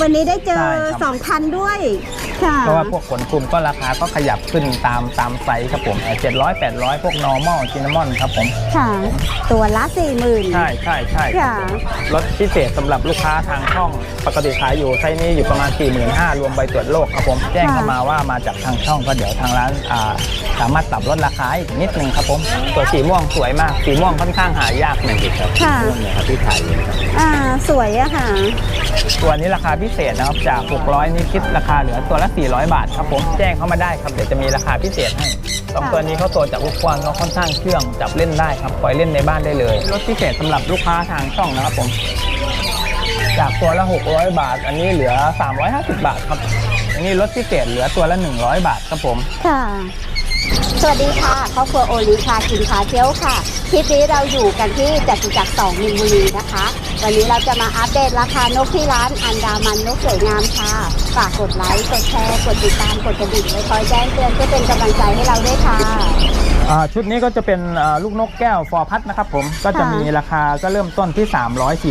วันนี้ได้เจอใช่ครับ สองพันด้วย ค่ะ เพราะว่าพวกขนคลุมก็ราคาก็ขยับขึ้นตามตามไซส์ครับผมเจ็ดร้อยแปดร้อยพวก normal cinnamon ครับผม ค่ะ ตัวละสี่หมื่นใช่ใช่ใช่ค่ะรถพิเศษสำหรับลูกค้าทางช่อง ปกติขายอยู่ไซส์นี้อยู่ประมาณ4 5 0 0 0รวมใบตรวจโรคครับผม แจ้งเข้ามาว่ามาจากทางช่องก็เดี๋ยวทางร้านอ่าสามารถปรับลดราคาอีกนิดนึงครับผม ตัวสีม่วงสวยมาก สีม่วงค่อนข้างหายากหน่อยครับค่ะเนี่ยครับที่ขายอยู่นะครับอ่าสวยอะค่ะ ตัวนี้ราคาพิเศษนะครับจาก 600 นี่คิดราคาเหลือตัวละ400 บาทครับผมแจ้งเข้ามาได้ครับเดี๋ยวจะมีราคาพิเศษให้สองตัวนี้เขาตัวจากลูกกว้างเขาค่อนข้างเชื่องจับเล่นได้ครับปล่อยเล่นในบ้านได้เลยรถพิเศษสำหรับลูกค้าทางช่องนะครับผมจากตัวละ 600 บาท อันนี้เหลือ 350 บาทครับ อันนี้ลดพิเศษเหลือตัวละ 100 บาทครับผม ค่ะ สวัสดีค่ะครอบครัวโอลิค่ะกินขาเจียวค่ะคลิปนี้เราอยู่กันที่จตุจักรสองมินบุรีนะคะ วันนี้เราจะมาอัปเดตราคานกที่ร้านอันดามันนกสวยงามค่ะ ฝากกดไลค์กดแชร์กดติดตามกดกระดิ่งไว้คอยแจ้งเตือนเพื่อเป็นกำลังใจให้เราด้วยค่ะ อ่าชุดนี้ก็จะเป็นอ่าลูกนกแก้วฟอร์พัดนะครับผมก็จะมีราคาก็เริ่มต้นที่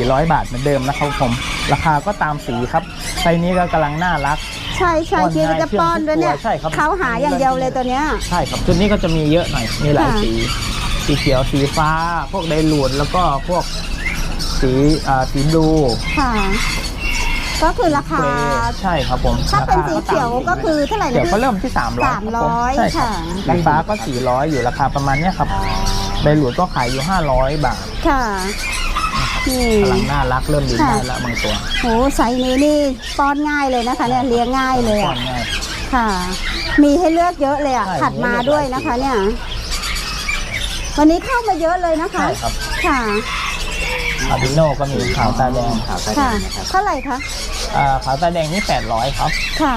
300 400 บาทเหมือนเดิมนะครับผม ราคาก็ตามสีครับไซส์นี้ก็กำลังน่ารัก ใช่ใช่ป้อนคิดว่าง่ายจะป้อนด้วยเนี่ยใช่ครับเขาหาอย่างเดียวเลยตัวเนี้ยใช่ครับชุดนี้ก็จะมีเยอะหน่อยมีหลายค่ะสี สีเขียวสีฟ้า พวกไดรูดแล้วก็พวกสีอ่าสีบลูค่ะ ก็คือราคาเกรย์ใช่ครับผมถ้าเป็นรคสีเขียวก็คือเท่าไหร่เขียวนะก็เริ่มที่ 300ครับผม300ใช่ครับค่ะสีฟ้าก็ 400 อยู่ราคาประมาณเนี้ยครับไดรูดก็ขายอยู่ 500 บาทค่ะ นี่กำลังน่ารักเริ่มบินค่ะได้แล้วบางตัวโหไซส์นี้นี่ป้อนง่ายเลยนะคะเนี่ยเลี้ยงง่ายเลยป้ออะนง่าย ค่ะ มีให้เลือกเยอะเลยอะใช่ถัดมาด้วยนะคะ เนี่ย วันนี้เข้ามาเยอะเลยนะคะ ใช่ครับ ค่ะอาบิโน่ก็มีขาวตาแดงขาวใต้ค่ะดินนะครับเท่าไหร่คะอ่าขาวตาแดงนี่800ครับ ค่ะ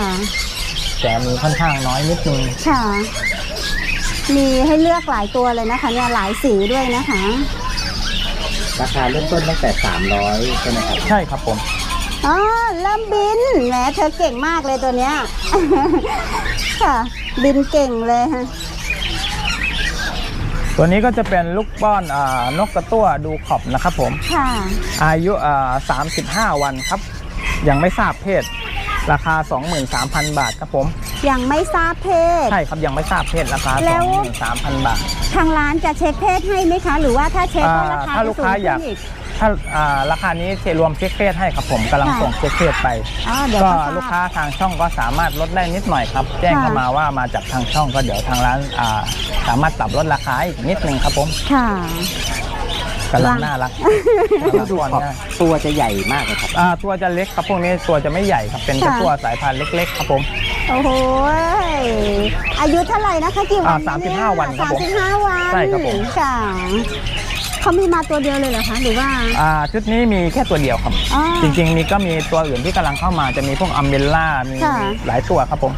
แต่มีค่อนข้างน้อยนิดนึงค่ะ มีให้เลือกหลายตัวเลยนะคะ เนี่ยหลายสีด้วยนะคะ ราคาเริ่มต้นตั้งแต่ 300 ใช่ไหมครับ ใช่ครับผม อ๋อเริ่มบินแหมเธอเก่งมากเลยตัวเนี้ย ค่ะบินเก่งเลยฮะตัวนี้ก็จะเป็นลูกป้อนอานกกระตั้วดูขอบนะครับผม ค่ะ อายุอ่า35 วันครับ ยังไม่ทราบเพศ ราคา 23,000 บาทครับผม ยังไม่ทราบเพศ ใช่ครับยังไม่ทราบเพศราคา แล้ว 23,000 บาททางร้านจะเช็คเพศให้ไหมคะ หรือว่าถ้าเช็คก็อ่าราคาถ้าลูกค้าจะสูงอยากขึ้นอีก ถ้าอ่าราคานี้เทรวมเช็คเพศให้ครับผมกำลังค่ะ ส่งเช็คเพศไปอ๋อเดี๋ยวก็ก็ทรบ ลูกค้าทางช่องก็สามารถลดได้นิดหน่อยครับ แจ้งค่ะเข้ามาว่ามาจากทางช่องก็เดี๋ยวทางร้านอ่าสามารถปรับลดราคาอีกนิดนึงครับผม ค่ะ กำลังว่าน่ารักดูขอบตัวจะใหญ่มากเลยครับอ่าตัวจะเล็กครับพวกนี้ตัวจะไม่ใหญ่ครับเป็นค่ะ ตัวสายพันธุ์เล็ก ๆ ครับผม โอ้โหยอายุเท่าไหร่นะคะกี่วันอ่านะเนี่ย35วันครับสามผมสิบห้าวันใช่ครับผม ค่ะเขามีมาตัวเดียวเลยเหรอคะหรือว่า อ่าชุดนี้มีแค่ตัวเดียวครับ อ๋อจริงๆมีก็มีตัวอื่นที่กำลังเข้ามาจะมีพวกอัมเบลล่ามีค่ะ หลายตัวครับผม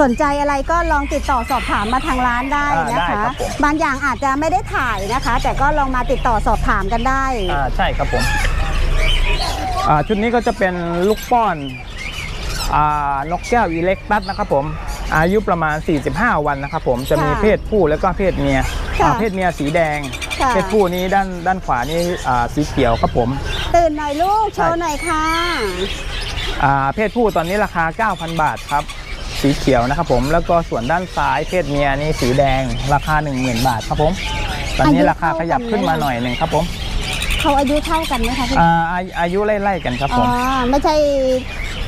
สนใจอะไรก็ลองติดต่อสอบถามมาทางร้านได้อ่านะได้คะ ครับผม บางอย่างอาจจะไม่ได้ถ่ายนะคะ แต่ก็ลองมาติดต่อสอบถามกันได้ อ่าใช่ครับผมอ่าชุดนี้ก็จะเป็นลูกป้อนอ่านกแก้วอีเล็กตัสนะครับผม อายุประมาณ 45 วันนะครับผมจะมีค่ะเพศผู้แล้วก็เพศเมียค่ะอ่าเพศเมียสีแดง ค่ะ เพศผู้นี้ด้านด้านขวานี่อ่าสีเขียวครับผมตื่นหน่อยลูกโชใช่ว์หน่อยค่ะ อ่าเพศผู้ตอนนี้ราคา 9,000 บาทครับ สีเขียวนะครับผมแล้วก็ส่วนด้านซ้ายเพศเมียนี่สีแดงราคา 10,000 บาทครับผม ตอนนี้อายุราคาขยับขึ้นมาเท่ากันไหมหน่อยหนึ่งครับผมเขาอายุเท่ากันไหมคะพี่อ่าอาอายุไล่ๆกันครับผอ๋อมไม่ใช่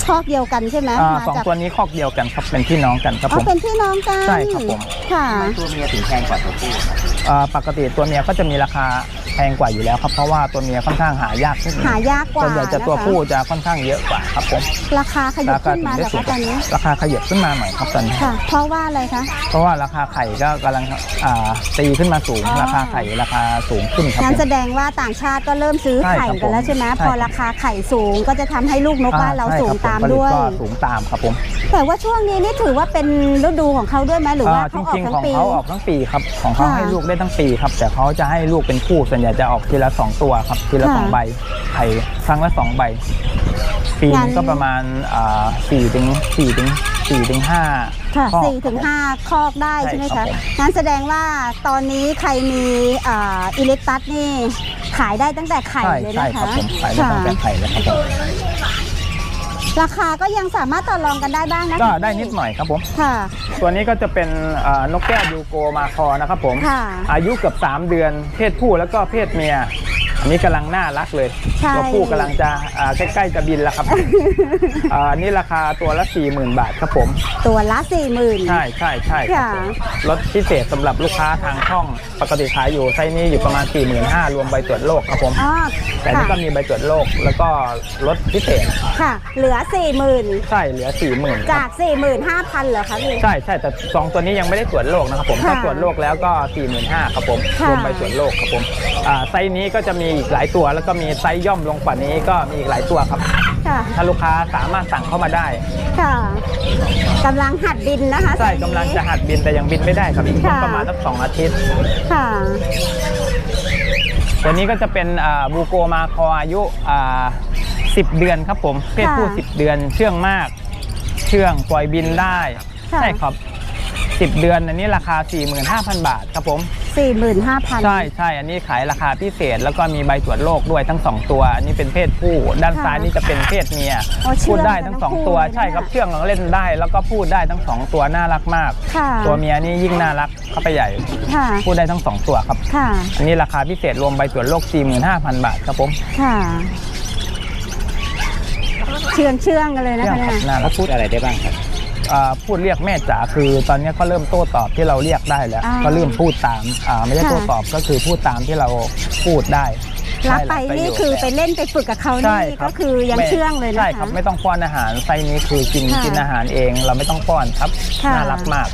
ชอกเดียวกันใช่ไหมอ่ามาสองจากตัวนี้คอกเดียวกันครับเป็นพี่น้องกันครับอ๋ผอม เป็นพี่น้องกันใช่ครับผม ค่ะ ตัวเมียถึงแพงกว่าตัวผู้ครับอ่าปกติตัวเมียก็จะมีราคา แพงกว่าอยู่แล้วครับเพราะว่าตัวเมียค่อนข้างหายากนิดนึงหายากกว่าส่วนใหญ่จะตัวนะคะผู้จะค่อนข้างเยอะกว่าครับผมราคาขยับขึ้นมาถึจากตอนนี้ราคาขยับขึ้นมาหน่อยครับตอนนี้ค่ะเพราะว่าอะไรคะเพราะว่าราคาไข่ก็กำลังอ่าตีขึ้นมาสูงอ๋อราคาไข่ราคาสูงขึ้นครับงั้นผมแสดงว่าต่างชาติก็เริ่มซื้อใช่ไข่ครับกันแล้วใช่ไหมผมพอใช่ครับราคาไข่สูงก็จะทำให้ลูกนกบ้านเราใช่สูงคบผตามผลิด้วยก็สูงตามครับผมแต่ว่าช่วงนี้นี่ถือว่าเป็นฤดูของเขาด้วยไหมหรือว่าอ่าจเขาออริกงทั้ๆของงปีเขาออกทั้งปีครับของเขาค่ะให้ลูกได้ทั้งปีครับแต่เขาจะให้ลูกเป็นคู่ส่วนใหญ่จะออกทีละสองตัวครับทีละค่ะ สองใบไข่ครั้งละสองใบปีนึงก็งั้นประมาณอ่าสี่ถึงสี่ถึงสี่ถึงห้าค่ะข้อ สี่ถึงห้าคอกได้ใช่ใช่ไหมครัคะบผม งั้นแสดงว่าตอนนี้ใครมีอ่าอิเล็กตัสนี่ขายได้ตั้งแต่ไข่ใช่เลยใช่นะครัคะบผมขายได้ตั้งแต่ไข่เลยครับผม ราคาก็ยังสามารถต่อรองกันได้บ้างนะคะก็ได้นิดหน่อยครับผม ค่ะ ตัวนี้ก็จะเป็นอ่านกแก้วยูโกมาคอนะครับผม ค่ะ อายุเกือบ 3 เดือนเพศผู้แล้วก็เพศเมียอั นนี้กำลังน่ารักเลยใช่ ตัวผู้กำลังจะอ่าใกล้ๆจะบินแล้วครับอ่าอันนี้ราคาตัวละ 40,000 บาทครับผม ตัวละสี่หมื่น ใช่ใช่ใช่ครับค่ะ ผมลดพิเศษสำหรับลูกค้าทางช่อง ปกติขายอยู่ไซส์นี้อยู่ประมาณ 45,000รวมใบตรวจโรคครับผม อ๋อแต่นี่ก็ค่ะมีใบตรวจโรคแล้วก็ลดพิเศษค่ะ เหลือสี่หมื่นใช่เหลือ 40,000จากสี่หมื่นห้าพันเหรอคะพี่ ใช่ใช่แต่สองตัวนี้ยังไม่ได้ตรวจโรคนะครับผมค่ะถ้าตรวจโรคแล้วก็ 45,000ครับผมค่ะ รวมใบตรวจโรคครับผมอ่าไซส์นี้ก็จะมีอีกหลายตัว แล้วก็มีไซส์ย่อมลงกว่านี้ก็มีอีกหลายตัวครับ ค่ะ ถ้าลูกค้าสามารถสั่งเข้ามาได้ ค่ะกำลังหัดบินนะคะใช่ไซส์นี้กำลังจะหัดบินแต่ยังบินไม่ได้ครับอีกค่ะประมาณสักสองอาทิตย์ ค่ะ ตัวนี้ก็จะเป็นอ่าบูโกมาคออายุอ่า10 เดือนครับผม เพศผู้ ค่ะ10 เดือน เชื่องมาก เชื่องปล่อยบินได้ ค่ะ ใช่ครับ 10 เดือนอันนี้ราคา 45,000 บาทครับผม สี่หมื่นห้าพันใช่ใช่อันนี้ขายราคาพิเศษ แล้วก็มีใบตรวจโรคด้วยทั้ง 2 ตัว อันนี้เป็นเพศผู้ ด้านค่ะซ้ายนี่จะเป็นเพศเมียอ๋อเชื่พูองดได้ทั้งกันทั้ง2ตัวคู่เลยนะใช่ครับเชื่องเล่นได้ แล้วก็พูดได้ทั้ง 2 ตัวน่ารักมาก ค่ะ ตัวเมียนี่ยิ่งน่ารักเข้าไปใหญ่ค่ะพูดได้ทั้ง 2 ตัวครับ ค่ะอันนี้ราคาพิเศษรวมใบตรวจโรค45,000 บาทครับผมค่ะเชื่องเชื่องกันเลยนะเชื่องคะคเนี่ยรับน่ารัแล้กวพูดอะไรได้บ้างครับอ่า พูดเรียกแม่จ๋าคือตอนนี้เขาเริ่มโต้ตอบที่เราเรียกได้แล้วอ่าก็เริ่มพูดตามอ่าไม่ใช่ค่ะโต้ตอบก็คือพูดตามที่เราพูดได้รับไปด้หลายนี่ระโยชคือไปเล่นไปฝึกกับเขาใช่นี่รัก็บคือยังไม่เชื่องเลยนะคะใช่ครับไม่ต้องป้อนอาหารไส้นี้คือกินค่ะกินอาหารเองเราไม่ต้องป้อนครับค่ะน่ารักมาก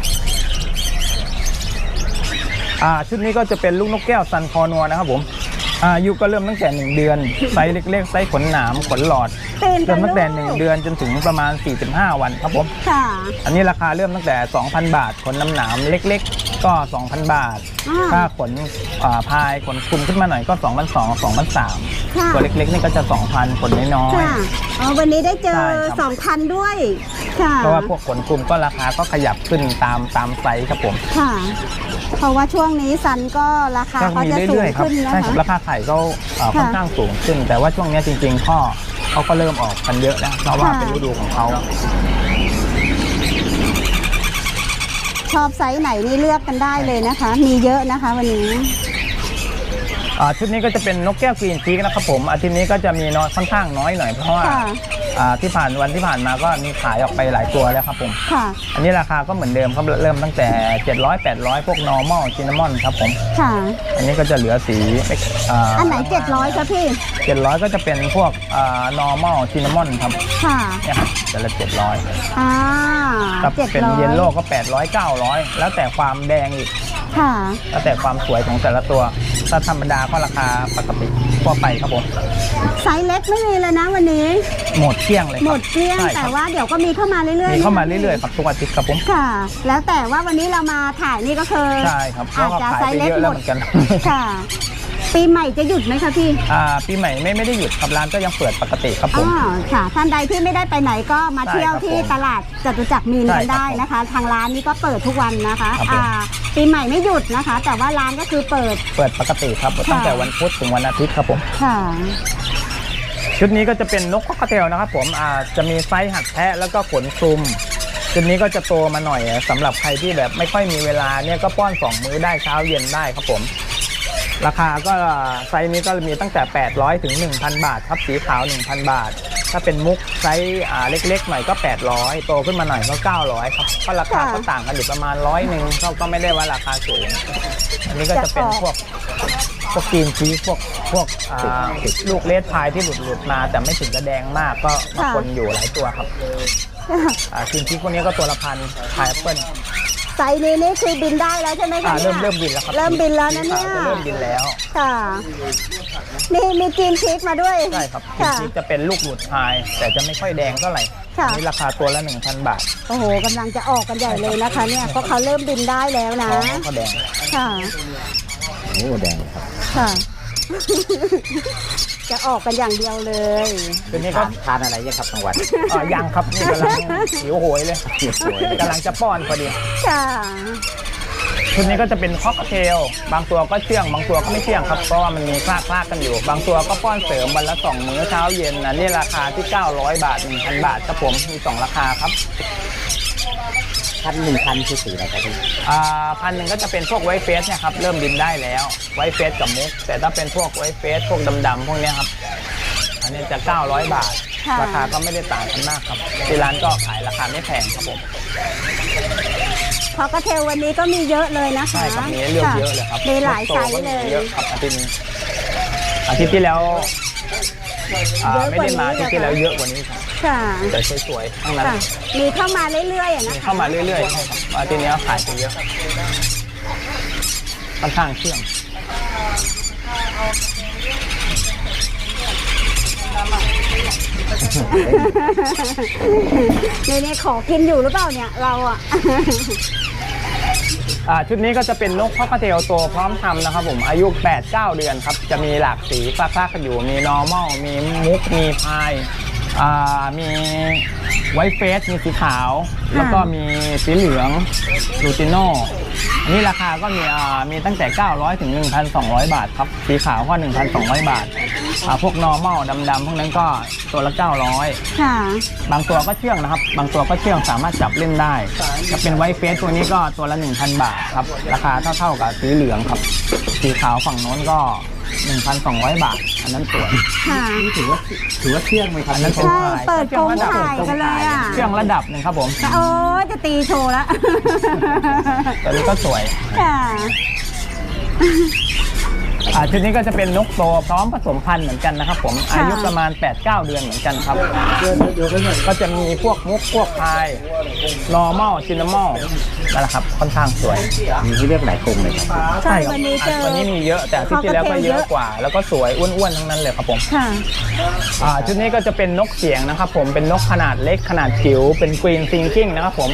อ่าชุดนี้ก็จะเป็นลูกนกแก้วซันคอนัวนะครับผม อาอายุก็เริ่มตั้งแต่ 1 เดือน ไซส์เล็กๆ ไซส์ขนหนามขนหลอด ตื่นกัเริ่นมตั้งแต่ลูก1เดือนจนถึงประมาณ 45 วันครับผม ค่ะ อันนี้ราคาเริ่มตั้งแต่ 2,000 บาทขนน้ำหนามเล็กๆ ก็ 2,000 บาท อ่าถ้าขนอ่าพายขนคลุมขึ้นมาหน่อยก็ 2,200 2,300ค่ะตัวเล็กๆนี่ก็จะ 2,000 ขนน้อยค่ะอ๋อวันนี้ได้เจอใช่ครับ สองพันด้วย ค่ะๆเพราะว่าพวกขนคลุมก็ราคาก็ขยับขึ้นตามตามไซส์ครับผมค่ะ เพราะว่าช่วงนี้ซันก็ราคาก็เขามีจะสูงเรื่อยๆครับขึ้นนะใช่ครับคะ ราคาไข่ก็อ่าค่ะค่อนข้างสูงขึ้น แต่ว่าช่วงนี้จริงๆข้อเขาก็เริ่มออกกันเยอะแล้วเพราะว่าค่ะ เป็นฤดูของเขา ชอบไซส์ไหนนี่เลือกกันได้เลยนะคะ มีเยอะนะคะวันนี้อ่าชุดนี้ก็จะเป็นนกแก้วกรีนชีกนะครับผมอาทิตย์นี้ก็จะมีน้อยค่อนข้างน้อยหน่อยเพราะว่าค่ะ อ่าที่ผ่านวันที่ผ่านมาก็มีขายออกไปหลายตัวแล้วครับผม ค่ะ อันนี้ราคาก็เหมือนเดิมครับเริ่มตั้งแต่ 700 800 พวก normal cinnamon ครับผม ค่ะ อันนี้ก็จะเหลือสีอ่าอันไหนเจ็ดร้อยคะพี่ 700 ก็จะเป็นพวกอ่า normal cinnamon ครับค่ะ เนี่ยครับแต่ละ700อ่าถ้าเจ็ดเป็นร้อยเยลโล่ก็ 800 900 แล้วแต่ความแดงอีก ค่ะ แล้วแต่ความสวยของแต่ละตัว ถ้าธรรมดาก็ราคาปกติ ทั่วไปครับผมไซส์เล็กไม่มีเลยนะวันนี้ หมดเกลี้ยงเลยครับหมดเกลี้ยงใช่คแต่รับว่าเดี๋ยวก็มีเข้ามาเรื่อยๆมีเข้ามานะคะเรื่อยๆครับทุกอาทิตย์ครับผมค่ะ แล้วแต่ว่าวันนี้เรามาถ่ายนี่ก็คือใช่ครับเพอาราะจว่าจะขายไซไปส์เล็กเยอะหแล้มวดเหมือนกัน ค่ะ ปีใหม่จะหยุดไหมคะพี่อ่าปีใหม่ไม่ไม่ได้หยุดครับร้านก็ยังเปิดปกติครับผอ๋อม ค่ะท่านใดที่ไม่ได้ไปไหนก็มาใช่เที่ยวครับที่ผมตลาดจตุจักรมีนใช่กันครับได้นะคะ ทางร้านนี้ก็เปิดทุกวันนะคะครับผม อ่าปีใหม่ไม่หยุดนะคะ แต่ว่าร้านก็คือเปิด เปิดปกติครับค่ะตั้งแต่วันพุธถึงวันอาทิตย์ครับผม ค่ะ ชุดนี้ก็จะเป็นนกคอกเทลนะครับผมอ่าจะมีไซส์หัดแทะแล้วก็ขนคลุม ชุดนี้ก็จะโตมาหน่อยสำหรับใครที่แบบไม่ค่อยมีเวลาเนี่ยก็ป้อนสองมื้อได้เช้าเย็นได้ครับผม ราคาก็ไซส์นี้ก็มีตั้งแต่ 800 ถึง 1,000 บาทครับสีขาว 1,000 บาท ถ้าเป็นมุกไซส์อ่าเล็กๆ หน่อยก็ 800 โตขึ้นมาหน่อยก็ 900 ครับก็ราคาค่ะ ก็ต่างกันอยู่ประมาณร้อยหนึ่งก็ก็ไม่ได้ว่าราคาสูง อันนี้ก็จะเป็นพวกพวกกรีนชีสพวกพวกอ่าลูกเลดพายที่หลุดหลุดๆมา แต่ไม่ถึงกระแดงมากก็มาค่ะ คนอยู่หลายตัวครับอ่ากรีนชีสพวกนี้ก็ตัวละพันพายแอปเปิ้ล ไซส์นี้นี่คือบินได้แล้วใช่ไหมคะอ่านี่ยเริ่มเริ่มบินแล้วครับเริ่มบินแล้วนะเนี่ยเริ่มบินแล้ว ค่ะ มีมีจีนชิกมาด้วยใช่ครับกรีนค่ะชีสจะเป็นลูกหลุดพาย แต่จะไม่ค่อยแดงเท่าไหร่ค่ะ อันนี้ราคาตัวละ 1,000 บาทโอ้โหกำลังจะออกกันใหญ่เลยนะคะ เนี่ยเพราะเขาเริ่มบินได้แล้วนะท้องเขาแดงค่ะ โอ้แดงครับค่ะ จะออกกันอย่างเดียวเลยตัวนี้ก็ทานทานอะไรยังครับกลางวันอ่ายังครับนี่กำลังหิวโหยเลยหิวโหยเลย กำลังจะป้อนพอดีค่ะ ชุดนี้ก็จะเป็นคอกเทล บางตัวก็เชื่องบางตัวก็ไม่เชื่องครับ เพราะว่ามันมีคลากคลากกันอยู่ บางตัวก็ป้อนเสริมวันละสองมื้อเช้าเย็นนะนี่ราคาที่ 900 บาท1,000 บาทครับผมมี2ราคาครับ พันหนึ่งพันคือสีอะไรครับพี่อ่าพันหนึ่งก็จะเป็นพวกไวท์เฟสเนี่ยครับเริ่มบินได้แล้วไวท์เฟสกับมุก แต่ถ้าเป็นพวกไวท์เฟสพวกดำๆพวกเนี้ยครับ อันนี้จะ 900 บาท ค่ะ ราคาก็ไม่ได้ต่างกันมากครับที่ร้านก็ขายราคาไม่แพงครับผมพอกระเทลวันนี้ก็มีเยอะเลยนะคะใช่ครับมีให้เลือกเยอะเลยครับมีหลายไซส์เลยเยอะครับอาทิตย์นี้อาทิตย์ที่แล้วอ่าเยอะไม่กว่าได้มานี้อาทิตย์ที่แล้วเยอะกว่านี้ครับ ค่ะแต่สวยๆทั้งนั้นค่ะมีเข้ามาเรื่อยๆอะนะมีคะเข้ามาเรื่อยๆใช่ครับอาทิตย์นี้ขายไปเยอะค่อนข้างเชื่องนี่นี่ขอกินอยู่หรือเปล่าเนี่ยเราอะ อ่าชุดนี้ก็จะเป็นนกข้อกระเทลตัวพร้อมทำนะครับผมอายุ 8-9 เดือนครับ จะมีหลากสีคลาๆกันอยู่มี normal มีมุกมีพาย อ่ามีไวท์เฟสมีสีขาว แล้วก็มีสีเหลืองลูติโน่ อันนี้ราคาก็มีอ่ามีตั้งแต่ 900 ถึง 1,200 บาทครับ สีขาวก็ 1,200 บาทอ่าพวก normal ดำๆพวกนั้นก็ตัวละ 900 ค่ะ บางตัวก็เชื่องนะครับ บางตัวก็เชื่องสามารถจับเล่นได้จะเป็นไวท์เฟสตัวนี้ก็ตัวละ 1,000 บาทครับ ราคาเท่าๆกับสีเหลืองครับ สีขาวฝั่งโน้นก็ 1,200 บาท อันนั้นสวย ค่ะถือว่าถือว่าเที่ยงไหมครับอันนั้นใช่เปิดกรงถ่ายกันเลยอะเชื่องระดับหนึ่งครับผม โอ้ยจะตีโชว์แล้วตัวนี้ก็สวยค่ะอ่าชุดนี้ก็จะเป็นนกโตพร้อมผสมพันธุ์เหมือนกันนะครับ ผมอายุประมาณ 8-9 เดือนเหมือนกันครับ ก็จะมีพวกมุกพวกพาย normal cinnamon นั่นแหละครับค่อนข้างสวย มีให้เลือกหลายกรงเลยครับ ใช่ครับวันนี้เจอวันนี้มีเยอะแต่อาที่ที่แล้วก็เยอะกว่า แล้วก็สวยอ้วนๆทั้งนั้นเลยครับผมค่ะอ่าชุดนี้ก็จะเป็นนกเสียงนะครับ ผมเป็นนกขนาดเล็กขนาดจิ๋วเป็นกรีนซิงกิ้งนะครับผม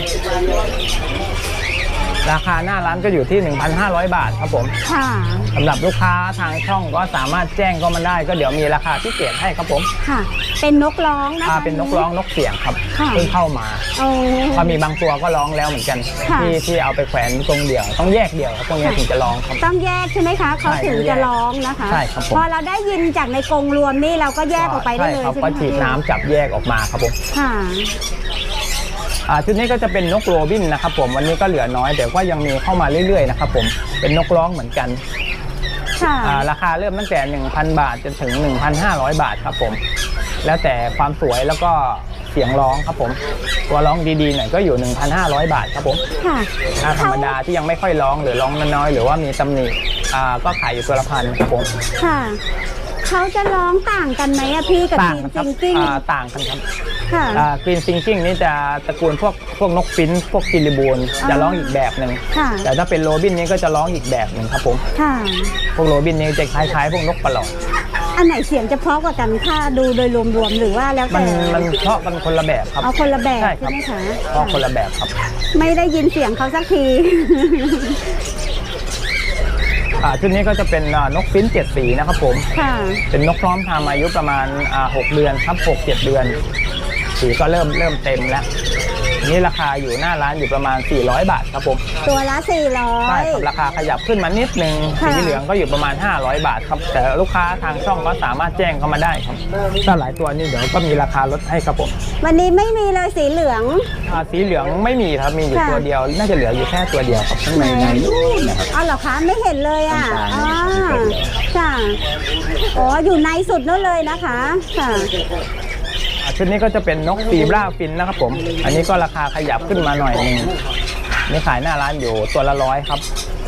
ราคาหน้าร้านก็อยู่ที่ 1,500 บาทครับผมค่ะสำหรับลูกค้าทางช่องก็สามารถแจ้งก็มาได้ ก็เดี๋ยวมีราคาพิเศษให้ครับผมค่ะ เป็นนกร้องนะคะ อ่าเป็นนกร้องนกเสียงครับค่ะ เพิ่งเข้ามาโอ้ ก็มีบางตัวก็ร้องแล้วเหมือนกัน ค่ะ ที่ที่เอาไปแขวนตรงเดี่ยว ต้องแยกเดี่ยวครับพวกนี้ถึงจะร้องครับ ต้องแยกใช่ไหมคะเขาใช่ถึงต้องแยจะกร้องนะคะ ใช่ครับผม พอเราได้ยินจากในกรงรวมนี่เราก็แยกออกไปได้เลยครับใช่ไหมก็คะฉีดน้ำจับแยกออกมาครับผม ค่ะอ่า ชุดนี้ก็จะเป็นนกโรบินนะครับผมวันนี้ก็เหลือน้อยแต่ก็ยังมีเข้ามาเรื่อยๆนะครับผมเป็นนกร้องเหมือนกันค่ะอ่าราคาเริ่มตั้งแต่ 1,000 บาทจนถึง 1,500 บาทครับผม แล้วแต่ความสวยแล้วก็เสียงร้องครับผม ตัวร้องดีๆหน่อยก็อยู่ 1,500 บาทครับผมค่ะถ้าธรรมดาที่ยังไม่ค่อยร้องหรือร้องน้อยๆหรือว่ามีตำหนิอ่าก็ขายอยู่ตัวละพันครับผมค่ะเขาจะร้องต่างกันไหมอะพี่กับต่างจีนกันคจรับริงอ่าต่างกันครับๆ ค่ะกรีนซิงกิ้งนี่จะตระกูลพวกพวกนกฟินช์พวกกิลิบูนจะร้องอีกแบบหนึ่งค่ะแต่ถ้าเป็นโรบินนี่ก็จะร้องอีกแบบหนึ่งครับผมค่ะพวกโรบินนี่จะคล้ายๆ พวกนกประหลอดอันไหนเสียงจะเพราะกว่ากันถ้าดูโดยรวมๆหรือว่าแล้วมัแต่นมันเพราะกันคนละแบบครับเอาคนละแบบใช่คใช่รับไหมคะเพราะคนละแบบครับ ไม่ได้ยินเสียงเขาสักทีอ่าชุดนี้ก็จะเป็นอ่านกฟินช์เจ็ดสีนะครับผมค่ะเป็นนกพร้อมทำอายุประมาณอ่าหกเดือนครับหกเจ็ดเดือน สีก็เริ่มเริ่มเต็มแล้วอันนี่ราคาอยู่หน้าร้านอยู่ประมาณ 400 บาทครับผม ตัวละสี่ร้อใช่ยครับราคาขยับขึ้นมานิดนึงค่ะสีเหลืองก็อยู่ประมาณ 500 บาทครับ แต่ลูกค้าทางช่องก็สามารถแจ้งเข้ามาได้ครับถ้าหลายตัวนี่เดี๋ยวก็มีราคาลดให้ครับผม วันนี้ไม่มีเลยสีเหลืองอ่าสีเหลืองไม่มีครับ มีอยู่ค่ะตัวเดียว น่าจะเหลืออยู่แค่ตัวเดียวครับข้างในในนู่นนะครับอ๋อเหรอคะไม่เห็นเลยอะตรงกอ๋ลาองไม่เห็นเลยค่ะ อ๋ออยู่ในสุดนั่นเลยนะคะ ค่ะอ่า ชุดนี้ก็จะเป็นนกฟีบราฟินนะครับผม อันนี้ก็ราคาขยับขึ้นมาหน่อยหนึงนี่ขายหน้าร้านอยู่ตัวละร้อยครับ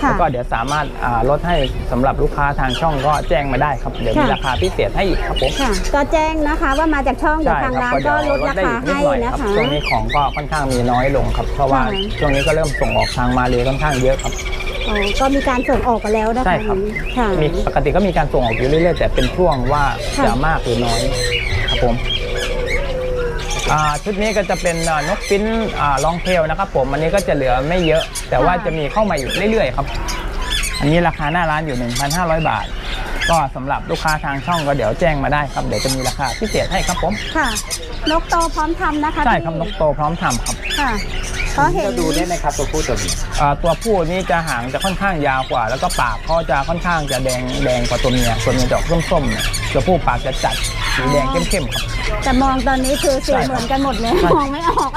ค่ะแล้วก็เดี๋ยวสามารถอ่าลดให้สำหรับลูกค้าทางช่องก็แจ้งมาได้ครับ เดี๋ยวมีค่ะ ราคาพิเศษให้อีกครับผม ค่ะก็แจ้งนะคะว่ามาจากช่องเดี๋ยวทางร้านก็ลดราคาให้หน่อยนะรับคะ ช่วงนี้ของก็ค่อนข้างมีน้อยลงครับ เพราะว่าค่ะ ช่วงนี้ก็เริ่มส่งออกทางมาเลยค่อนข้างเยอะครับ อ๋อก็มีการส่งออกกันแล้วนะคะใช่ครับ ค่ะ มีปกติก็มีการส่งออกอยู่เรื่อยๆ แต่เป็นช่วงว่าค่ะ จะมากหรือน้อยครับผมอ่า ชุดนี้ก็จะเป็นอ่านกปิ้นอ่าลองเทลนะครับผมอันนี้ก็จะเหลือไม่เยอะ แต่ว่าจะมีเข้ามาอีกเรื่อยๆครับ อันนี้ราคาหน้าร้านอยู่ 1,500 บาท ก็สำหรับลูกค้าทางช่องก็เดี๋ยวแจ้งมาได้ครับเดี๋ยวจะมีราคาพิเศษให้ครับผมค่ะ นกโตพร้อมทำนะคะใช่ครับนพี่กโตพร้อมทำครับค่ะพเพราะเห็น เราดูได้ไหมครับตัวผู้ตัวเมียอ่าตัวผู้นี่จะหางจะค่อนข้างยาวกว่า แล้วก็ปากเขาจะค่อนข้างจะแดงแดงกว่าตัวเมียตัวเมียจะออกส้มๆเนี่ยตัวผู้ปากจะจัดสีแดงเข้มๆครับ แต่มองตอนนี้คือสีใช่ครับเหมือนกันหมดเลยใช่มองไม่ออก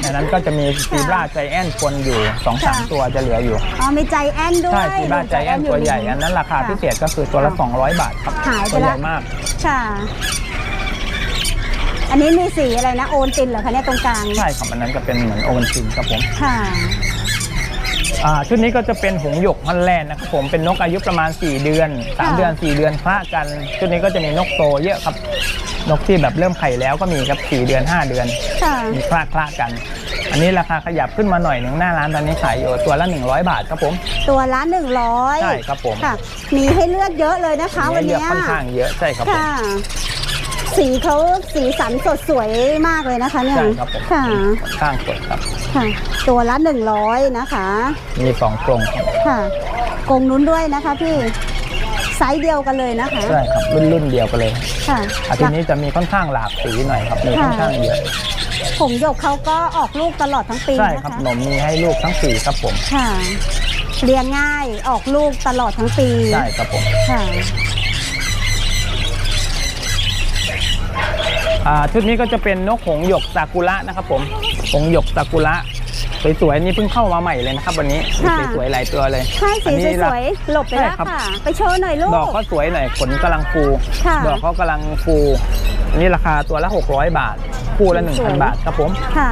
ในนั้นก็จะมีซีบราใจแอนคนอยู่สองสามค่ะตัวจะเหลืออยู่ อ๋อมีใจแอนด้วย ใช่ซีบราใจแอนตัวใหญ่อันนั้นราคาพิเศษก็คือตัวละ 200 บาทครับหายไปตัวใหละญ่มาก ค่ะ อันนี้มีสีอะไรนะ โอนตินเหรอคะเนี่ยตรงกลางใช่ครับอันนั้นจะเป็นเหมือนโอวันตินครับผม ค่ะอ่าชุดนี้ก็จะเป็นหงส์หยกฮอลแลนด์นะครับผมเป็นนกอายุประมาณ 4 เดือนค่ะ3เดือน 4 เดือนคละกัน ชุดนี้ก็จะมีนกโตเยอะครับ นกที่แบบเริ่มไข่แล้วก็มีครับ4เดือน 5 เดือน ค่ะ มีคละคละกัน อันนี้ราคาขยับขึ้นมาหน่อยหนึ่งหน้าร้านตอนนี้ขายอยู่ตัวละ 100 บาทครับผม ตัวละหนึ่งร้อยใช่ครับผมค่ะ มีให้เลือกเยอะเลยนะคะ วันเลือกเนี้ยค่อนข้างเยอะใช่ครับผม ค่ะ สีเขาสีสันสดสวยมากเลยนะคะเนี่ยใช่ครับผมค่ะ ค่อนข้างสดครับ ค่ะ ตัวละหนึ่งร้อยนะคะ มีสองกรงครับค่ะกรงนู้นด้วยนะคะพี่ ไซส์เดียวกันเลยนะคะ ใช่ครับรุ่นรุ่นเดียวกันเลยค่ะอาทีนี้จะมีค่อนข้างหลากสีหน่อยครับมีค่อนข้างเยอะผงหยกเขาก็ออกลูกตลอดทั้งปีใช่นะครับคะนมมีให้ลูกทั้งสี่ครับผมค่ะเลี้ยงง่ายออกลูกตลอดทั้งปีใช่ครับผมค่ะอ่าชุดนี้ก็จะเป็นนกหงส์หยกซากุระนะครับผมหงส์หยกซากุระ สวยๆนี่เพิ่งเข้ามาใหม่เลยนะครับวันนี้มีค่ะ สวยๆหลายตัวเลยใช่สีอันนี้สราวยๆหลบไปแล้วใช่ครับ ค่ะ ไปโชว์หน่อยลูก ดอกเขาสวยหน่อยขนกำลังฟู ค่ะดอกเขากำลังฟูอันนี้ราคาตัวละ 600 บาท คู่ละ สวย 1,000 บาทครับผมค่ะ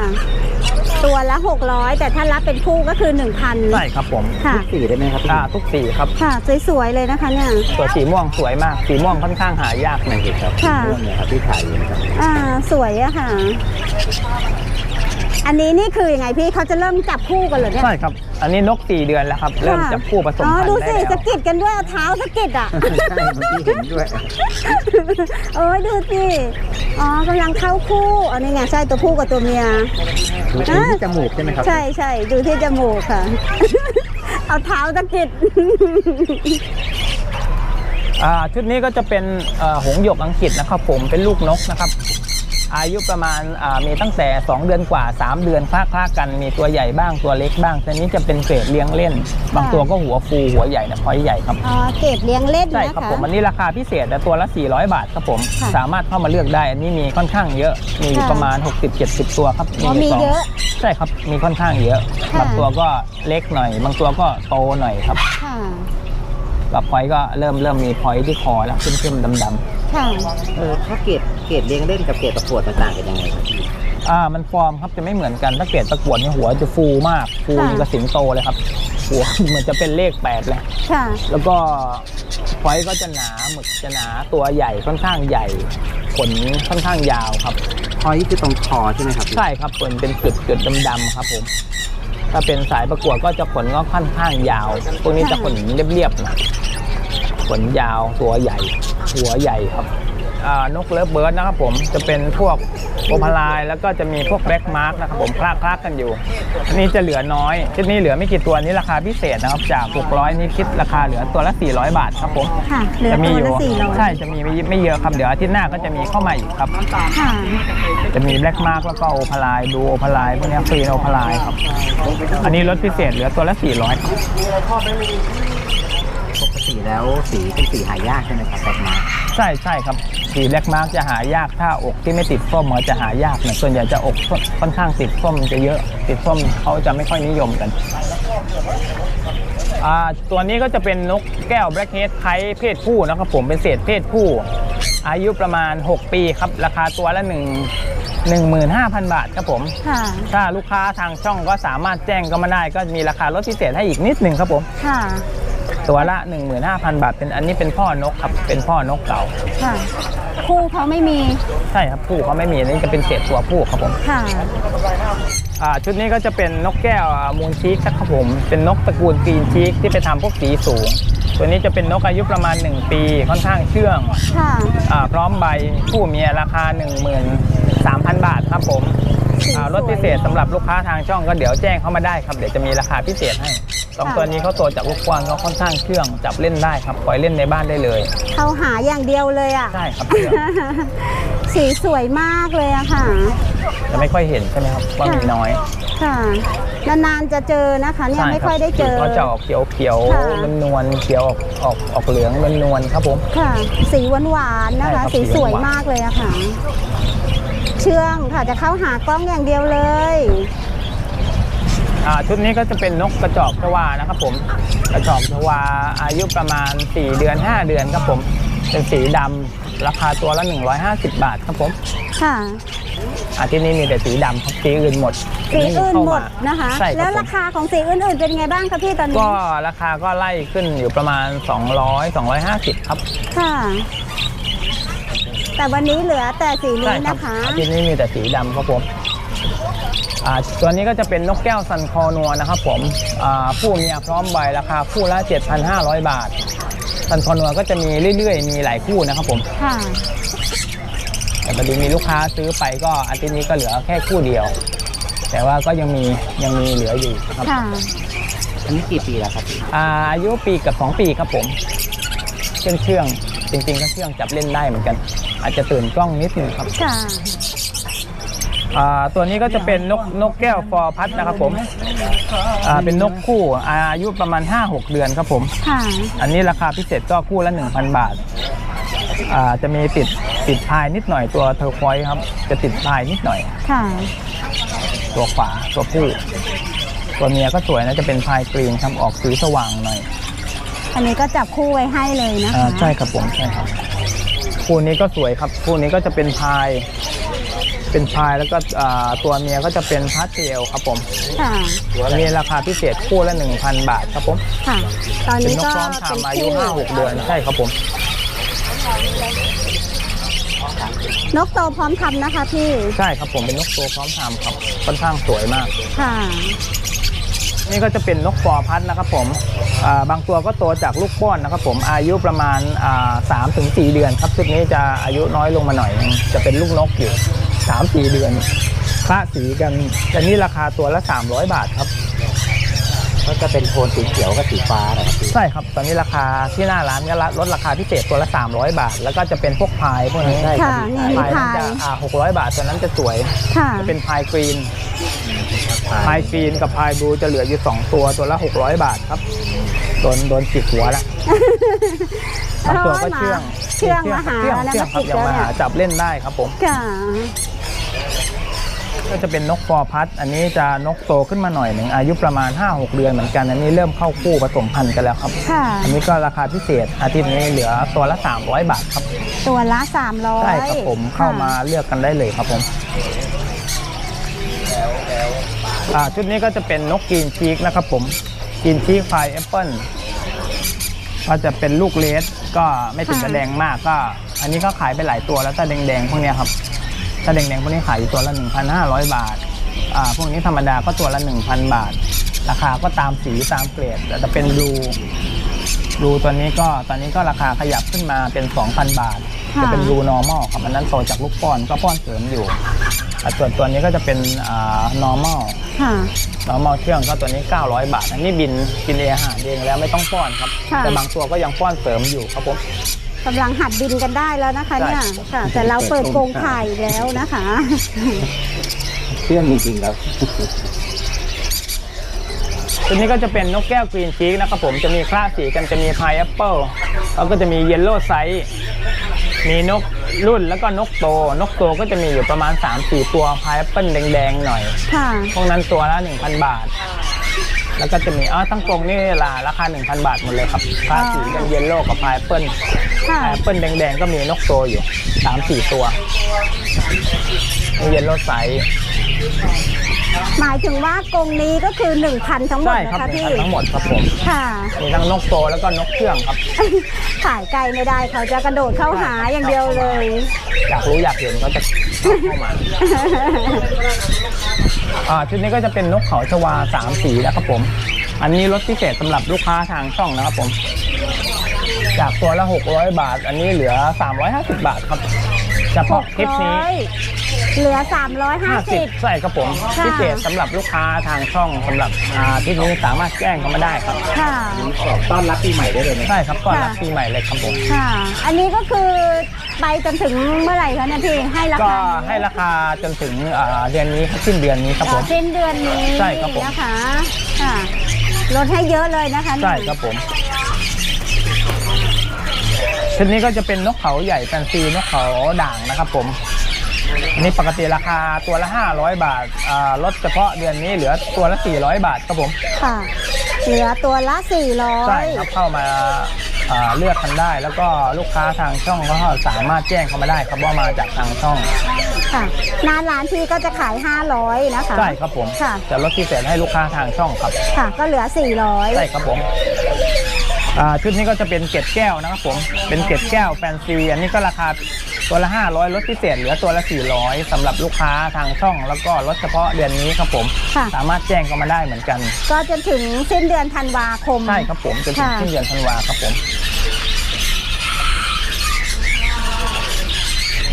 ตัวละ 600 แต่ถ้ารับเป็นคู่ก็คือ 1,000 ใช่ครับผมค่ะ สีได้ไหมครับพี่อ่าทุกสีครับค่ะ สวยๆเลยนะคะเนี่ย ตัวสีม่วงสวยมาก สีม่วงค่อนข้างหายากหน่อยครับค่ะ ม่วงเนี่ยครับที่ขายอยู่นะครับอ่า สวยอะค่ะ อันนี้นี่คือยังไงพี่เขาจะเริ่มจับคู่กันเหรอเนี่ย ใช่ครับ อันนี้นกสี่เดือนแล้วครับ เริ่มค่ะจับคู่ผสมอ๋อพันดูธุ์ได้สิแล้วสะกิดกันด้วยเอาเท้าสะกิดอะ ใช่เมื่อกี้เห็นด้วย โอ้ยดูสิ อ๋อกำลังเข้าคู่อันนี้ไงใช่ตัวผู้กับตัวเมีย ดูที่จมูกใช่ไหมครับ ใช่ใช่ดูที่จมูกค่ะ เอาเท้าสะกิด อ่าชุดนี้ก็จะเป็นเอ่อหงส์หยกอังกฤษนะครับผมเป็นลูกนกนะครับ อายุประมาณอ่ามีตั้งแต่ 2 เดือนกว่า 3 เดือนคลาคลากัน มีตัวใหญ่บ้างตัวเล็กบ้างตัวนี้จะเป็นเกรดเลี้ยงเล่น บางตัวก็หัวฟูหัวใหญ่นะพอยใหญ่ครับอ๋อเก็บเลี้ยงเล่นใช่นะครับคะผมอันนี้ราคาพิเศษแต่ตัวละ 400 บาทครับผมค่ะสามารถเข้ามาเลือกได้ อันนี้มีค่อนข้างเยอะ มีอยู่ค่ะประมาณ 60-70 ตัวครับอ๋อมีสงเยอะใช่ครับมีค่อนข้างเยอะค่ะบางตัวก็เล็กหน่อย บางตัวก็โตหน่อยครับค่ะแบบพอยก็เริ่มเริ่มมีพอยที่คอแล้วขึ้นๆดำๆ ค่ะ เออถ้าเกรดเกรดเลี้ยงเล่นกับเกรดประกวดมันต่างกันยังไงครับพี่อ่ามันฟอร์มครับจะไม่เหมือนกันถ้าเกรดประกวดนี่หัวจะฟูมากฟูค่ะ อย่างกับสิงโตเลยครับหัว เหมือนจะเป็นเลขแปดเลยค่ะ แล้วก็ไฟก็จะหนาหมึกจะหนาตัวใหญ่ค่อนข้างใหญ่ขนค่อนข้างยาวครับ พอยคือตรงคอใช่ไหมครับพี่ใช่ครับเป็นเป็นจุดจุดดำๆครับผมถ้าเป็นสายประกวดก็จะขนก็ค่อนข้างยาวพวกนี้จะขนเรียบๆหนะ ขนยาวตัวใหญ่ หัวใหญ่ครับอ่านกเลิฟเบิร์ดนะครับผมจะเป็นพวกโอพาลายแล้วก็จะมีพวกแบล็กมาร์กนะครับผมคลาคลากันอยู่อันนี้จะเหลือน้อยชุดนี้เหลือไม่กี่ตัวนี้ราคาพิเศษนะครับจาก 600 นี่คิดราคาเหลือตัวละ 400 บาทครับผมค่ะเหลือจะมีตัวอยู่ละสี่ร้อยใช่จะมีไม่ไม่เยอะครับเดี๋ยวอาทิตย์หน้าก็จะมีเข้ามาอีกครับค่ะจะมีแบล็กมาร์กแล้วก็โอพาลายดูโอพาลายพวกเนี้ฟรีโอพาลายครับอันนี้ลดพิเศษเหลือตัวละ 400ครับปกติ แล้วสีเป็นสีหายากใช่ไหมครับแบล็กมาร์ใช่ใช่ครับสีแบล็กมาร์กจะหายากถ้าอกที่ไม่ติดส้มมันจะหายากนะส่วนใหญ่จะอกค่อนข้างติดส้มจะเยอะ ติดส้มเขาจะไม่ค่อยนิยมกันอ่าตัวนี้ก็จะเป็นนกแก้วแบล็กเฮดไคเพศผู้นะครับผมเป็นเศษเพศผู้ อายุประมาณ 6 ปีครับ ราคาตัวละ 1 15,000 บาทครับผมค่ะถ้าลูกค้าทางช่องก็สามารถแจ้งก็มาได้ ก็มีราคาลดพิเศษให้อีกนิดหนึ่งครับผมค่ะ ตัวละ 15,000 บาท เป็นอันนี้เป็นพ่อนกครับ เป็นพ่อนกเก่า ค่ะ คู่เขาไม่มี ใช่ครับผู้เขาไม่มีอันนี้จะเป็นเศษตัวผู้ครับผมค่ะ อ่าชุดนี้ก็จะเป็นนกแก้วมูลชีกครับผม เป็นนกตระกูลกรีนชีกที่ไปทำพวกสีสูง ตัวนี้จะเป็นนกอายุประมาณ 1 ปี ค่อนข้างเชื่องค่ะอาพร้อมใบผู้เมียราคา 13,000 บาทครับผมอ่ารถพิเศษสำหรับลูกค้าทางช่องก็เดี๋ยวแจ้งเข้ามาได้ครับ เดี๋ยวจะมีราคาพิเศษให้ สองค่ะตัวนี้เขาตัวจากลูกกว้างเขาค่อนข้างเชื่องจับเล่นได้ครับปล่อยเล่นในบ้านได้เลยเขาหาอย่างเดียวเลยอะใช่ครับเชื่องสีสวยมากเลยอะค่ะจะไม่ค่อยเห็นใช่ไหมครับว่ามีน้อยค่ะนานๆจะเจอนะคะเนี่ยไม่ค่อยได้เจอก็จะออกเขียวเขียวค่ะนวลๆเขียวออกออกออกเหลืองนวลๆครับผมค่ะ สีหวานๆนะคะใช่ครับสีสวยสีหวานๆมากเลยอะค่ะ เชื่องค่ะจะเข้าหากล้องอย่างเดียวเลยอ่า ชุดนี้ก็จะเป็นนกกระจอกชวานะครับผมกระจอกชวาอายุประมาณ 4 เดือน 5 เดือนครับผม เป็นสีดำราคาตัวละ 150 บาทครับผม ค่ะอาที่นี้มีแต่สีดำครับสีอื่นหมดสีอื่นเข้าหมมาดนะคะใช่คแล้รัวบผรามคาของสีอื่นๆเป็นไงบ้างคะพี่ตอนนี้ ก็ราคาก็ไล่ขึ้นอยู่ประมาณ 200 250 ครับ ค่ะ แต่วันนี้เหลือแต่สีใช่นี้ครับนะคะอาที่นี้มีแต่สีดำครับผมอ่า ตัวนี้ก็จะเป็นนกแก้วซันคอนัวนะครับผมอ่าผู้เมียพร้อมใบราคาคู่ละ 7,500 บาทซันคอนัวก็จะมีเรื่อยๆ มีหลายคู่นะครับผมค่ะแต่พอดีมีลูกค้าซื้อไปก็อาทิตย์นี้ก็เหลือแค่คู่เดียว แต่ว่าก็ยังมียังมีเหลืออยู่ครับค่ะอันนี้กี่ปีแล้วครับพี่อ่าอายุปีกับ 2 ปีครับผมเชื่องเชื่องจริงๆก็เชื่องจับเล่นได้เหมือนกัน อาจจะตื่นกล้องนิดนึงครับค่ะ อ่าตัวนี้ก็จะเป็นนกนกแก้วฟอร์พัดนะครับผมอ่าเป็นนกคู่อายุประมาณ 5-6 เดือนครับผม ค่ะอันนี้ราคาพิเศษก็คู่ละ 1,000 บาทอ่าจะมีติดติดพายนิดหน่อยตัวเทอร์ควอยซ์ครับจะติดพายนิดหน่อย ค่ะตัวขวาตัวผู้ตัวเมียก็สวยนะจะเป็นพายกรีนครับออกสีสว่างหน่อยอันนี้ก็จับคู่ไว้ให้เลยนะอ่าคะใช่ครับผมใช่ครับคู่นี้ก็สวยครับคู่นี้ก็จะเป็นพาย เป็นพายแล้วก็อ่าตัวเมียก็จะเป็นพาสเทลครับผมค่ะอันนี้ราคาพิเศษคู่ละ 1,000 บาทครับผมค่ะ ตอนเป็นนี้นกก็พร้อมเป็นทำอายุคู่5-6เดือนใช่ครับผม นกโตพร้อมทำนะคะพี่ใช่ครับผมเป็นนกตัวพร้อมทำครับค่อนข้างสวยมาก ค่ะ นี่ก็จะเป็นนกฟอร์พัดนะครับผมอ่าบางตัวก็โตจากลูกป้อนนะครับผมอายุประมาณสามถึงสเดือนครับชุดนี้จะอายุน้อยลงมาหน่อยนึงจะเป็นลูกนกอยู่ สามสี่เดือนคละสีกันแต่นี่ราคาตัวละ300บาทครับ ก็จะเป็นโทนสีเขียวกับสีฟ้าเหรอครับพี่ใช่ครับ ตอนนี้ราคาที่หน้าร้านก็ลดราคาพิเศษตัวละ 300 บาท แล้วก็จะเป็นพวกพายพวกนี้ใช่ครับค่ะพี่นี่พายนั้นพายจะอ่า600 บาทตัวนั้นจะสวย ค่ะจะเป็นพายกรีน พายกรีนกับพายบลูจะเหลืออยู่2ตัวตัวละ 600 บาทครับ โดนโดนจิกหัวละ บางตัวก็เชื่องเชื่องมาหาเชื่องแล้วเชื่อนะงครับจิกยังแล้วมาเนี่หายจับเล่นได้ครับผม ค่ะ ก็จะเป็นนกฟอร์พัดอันนี้จะนกโตขึ้นมาหน่อยหนึ่งอายุประมาณ 5-6 เดือนเหมือนกัน อันนี้เริ่มเข้าคู่ผสมพันธุ์กันแล้วครับ ค่ะ อันนี้ก็ราคาพิเศษอาทิตย์นี้เหลือตัวละ 300 บาทครับตัวละสามร้อยใช่ครับผมเข้ามาเลือกกันได้เลยครับผมอ่าชุดนี้ก็จะเป็นนกกรีนชีกนะครับผมกรีนชีกพายแอปเปิลก็จะเป็นลูกเลสก็ไม่ถึงกระแดงมากก็ อันนี้ก็ขายไปหลายตัวแล้วถ้าแดงๆพวกเนี้ยครับ ถ้าแดงๆพวกนี้ขายอยู่ตัวละ 1,500 บาทอ่าพวกนี้ธรรมดาก็ตัวละ 1,000 บาท ราคาก็ตามสีตามเกรดแต่จะเป็นดูรูตัวนี้ก็ตอนนี้ก็ราคาขยับขึ้นมาเป็น 2,000 บาทค่ะจะเป็นรู normal ครับอันนั้นโตจากลูกป้อนก็ป้อนเสริมอยู่แต่ส่วนตัวนี้ก็จะเป็นอ่า normal ค่ะ normal เชื่องก็ตัวนี้ 900 บาท อันนี้บินกินเองอาหารเองแล้วไม่ต้องป้อนครับ ค่ะ แต่บางตัวก็ยังป้อนเสริมอยู่ครับผม กำลังหัดบินกันได้แล้วนะคะใช่เนี่ยค่ะ แต่เราเปิดโครงข่ายอีกแล้วนะคะเชื่องจริงๆครับตัวนี้ก็จะเป็นนกแก้วกรีนชีกนะครับผมจะมีคลาสสีกันจะมีพายแอปเปิลแล้วก็จะมีเยลโล่ไซส์มีนกรุ่นแล้วก็นกโต นกโตก็จะมีอยู่ประมาณ 3-4 ตัวพายแอปเปิลแดงๆหน่อยค่ะพวกนั้นตัวละ 1,000 บาท แล้วก็จะมีอ๋อทั้งกรงนี่ละราคา 1,000 บาทหมดเลยครับคลาสสีกันเยลโล่กับพายแอปเปิลค่ะพายแอปเปิลแดงๆก็มีนกโตอยู่3-4ตัวเยลโล่ไซส์หมายถึงว่ากรงนี้ก็คือ 1,000 ทั้งหมดใช่นะครับคะพี่1,000ทั้งหมดครับผมค่ะ มีทั้งนกโตแล้วก็นกเชื่องครับ ขายไกลไม่ได้เขาจะกระโดดเข้าหาอย่างเดียวเลย อยากรู้อยากเห็นก็จะ เข้ามาอ่าชุดนี้ก็จะเป็นนกเขาชวาสามสีนะครับผม อันนี้ลดพิเศษสำหรับลูกค้าทางช่องนะครับผม จากตัวละ 600 บาท อันนี้เหลือ 350 บาทครับ เฉพาะคลิปนี้เหลือ50 ใช่ครับผมค่ะ พิเศษสำหรับลูกค้าทางช่องสำหรับอ่าที่นี้สามารถแจ้งเข้ามาได้ครับ350ค่ะ ต้อนรับปีใหม่ได้เลยไหม ใช่ครับก่อนรับปีใหม่เลยครับผมค่ะ อันนี้ก็คือไปจนถึงเมื่อไหร่คะเนี่ยพี่ให้ราก็คาให้ราคาจนถึงอ่าเดือนนี้ครับสิ้นเดือนนี้ครับผม สิ้นเดือนนี้ใช่ครับผม นะคะค่ะลดให้เยอะเลยนะคะใช่ครับผม ชุดนี้ก็จะเป็นนกเขาใหญ่แฟนซีนกเขาด่างนะครับผมอันนี้ปกติราคาตัวละ 500 บาทอ่าลดเฉพาะเดือนนี้เหลือตัวละ 400 บาทครับผมค่ะ เหลือตัวละ 400 ใช่ครับเข้ามาอ่าเลือกกันได้ แล้วก็ลูกค้าทางช่องก็สามารถแจ้งเข้ามาได้ครับว่ามาจากทางช่อง ค่ะหน้าร้านพี่ก็จะขาย 500 นะคะ ใช่ครับผม ค่ะ จะลดพิเศษให้ลูกค้าทางช่องครับ ค่ะ ก็เหลือ 400 ใช่ครับผมอ่า ชุดนี้ก็จะเป็นเกล็ดแก้วนะครับผม เป็นเกล็ดแก้วแฟนซี อันนี้ก็ราคาตัวละ 500ลดพิเศษเหลือตัวละ 400สำหรับลูกค้าทางช่อง แล้วก็ลดเฉพาะเดือนนี้ครับผมค่ะสามารถแจ้งเข้ามาได้เหมือนกัน ก็จนถึงสิ้นเดือนธันวาคม ใช่ครับผมจนถึงค่ะสิ้นเดือนธันวาครับผม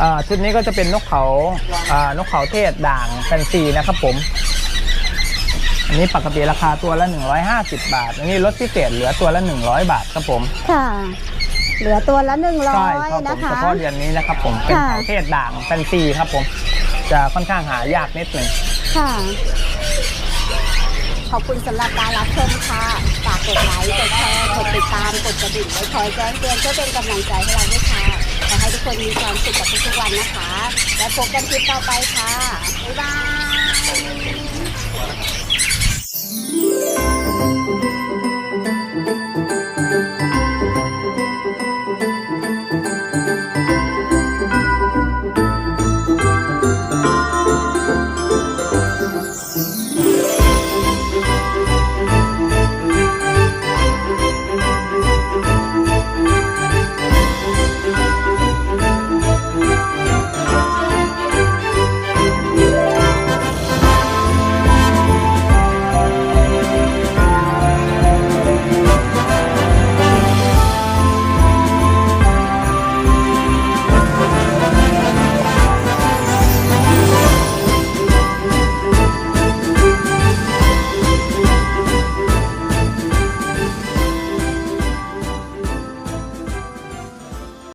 อ่าชุดนี้ก็จะเป็นนกเขาอ่านกเขาเทศด่างแฟนซีนะครับผม อันนี้ปกติราคาตัวละ 150 บาท อันนี้ลดพิเศษเหลือตัวละ 100 บาทครับผมค่ะ เหลือตัวละใช่ครับ100ผนะมคะ เฉพาะเดือนนี้นะครับผมเป็นค่ะเขาเทศด่างแฟนซีครับผม จะค่อนข้างหายากนิดหนึ่ง ค่ะ ขอบคุณสำหรับการรับชมค่ะ ฝากกดไลค์ กดแชร์ กดติดตาม กดกระดิ่งไว้คอยแจ้งเตือนเพื่อเป็นกำลังใจให้เราด้วยค่ะ ขอให้ทุกคนมีความสุขกับทุกๆวันนะคะ และพบกันคลิปต่อไปค่ะ บ๊ายบาย Bye.